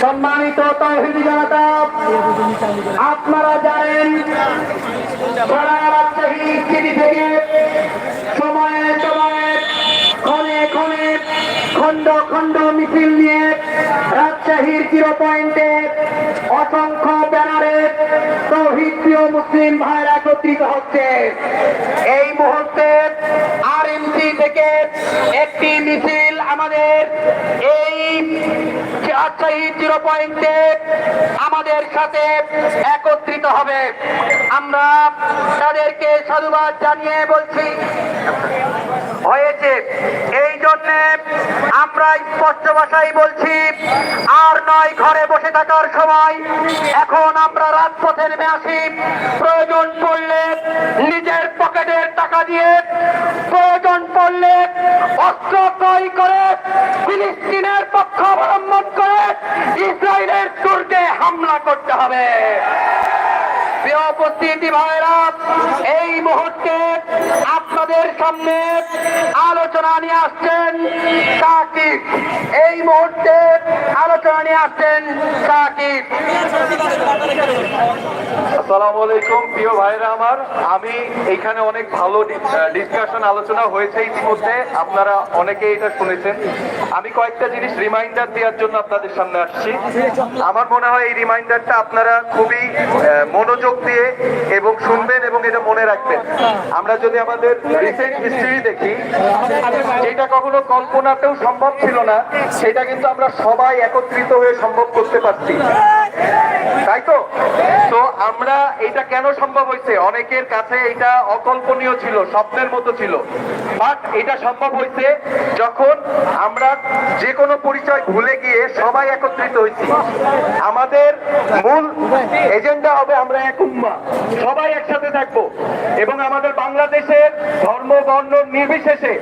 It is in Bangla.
সম্মানিত তৌহিদি জনতা, আপনারা জানেন রাজশাহী সিটি থেকে সময়ে সময়ে ক্ষণে ক্ষণে খণ্ড খণ্ড মিছিল নিয়ে রাজশাহীর জিরো পয়েন্টে অসংখ্য ব্যানারে তৌহিদ মুসলিম ভাইরা একত্রিত হচ্ছে। এই মুহূর্তে আর থেকে একটি মিছিল আমাদের এই জিরো পয়েন্টে আমাদের সাথে একত্রিত হবে। আমরা তাদেরকে সাধুবাদ জানিয়ে বলছি, হয়েছে। এই জন্য আমরা স্পষ্ট ভাষায় বলছি, আর নয় ঘরে বসে থাকার সময় এখন আমরা রাজপথে নেমে আসি প্রয়োজন পড়লে নিজের পকেটের টাকা দিয়ে ফিলিস্তিনের পক্ষ অবলম্বন করে ইসরায়েলের দুর্গে হামলা করতে হবে। এই মুহূর্তে আপনাদের সামনে আলোচনা নিয়ে আসছেন সাকিব। এই মুহূর্তে আলোচনা নিয়ে আসছেন সাকিব। আমি এখানে অনেক ভালো আলোচনা হয়েছে ইতিমধ্যে। আপনারা অনেকে এটা শুনেছেন। আমি কয়েকটা জিনিস রিমাইন্ডার দেওয়ার জন্য আপনাদের সামনে আসছি। আমার মনে হয় এই রিমাইন্ডারটা আপনারা খুবই মনোযোগ দিয়ে এবং শুনবেন এবং এটা মনে রাখবেন। আমরা যদি আমাদের রিসেন্ট হিস্ট্রি দেখি যেটা কখনো কল্পনাতেও সম্ভব ছিল না, সেটা কিন্তু আমরা সবাই একত্রিত হয়ে সম্ভব করতে পারছি। তাই তো? তো আমরা এটা কেন সম্ভব হয়েছে? অনেকের কাছে এটা অকল্পনীয় ছিল, স্বপ্নের মতো ছিল। বাট এটা সম্ভব হয়েছে যখন আমরা যে কোনো পরিচয় ভুলে গিয়ে সবাই একত্রিত হয়েছি। আমাদের মূল এজেন্ডা হবে আমরা এক উম্মা। সবাই একসাথে থাকব। এবং আমাদের বাংলাদেশের ধর্ম, বর্ণ নির্বিশেষে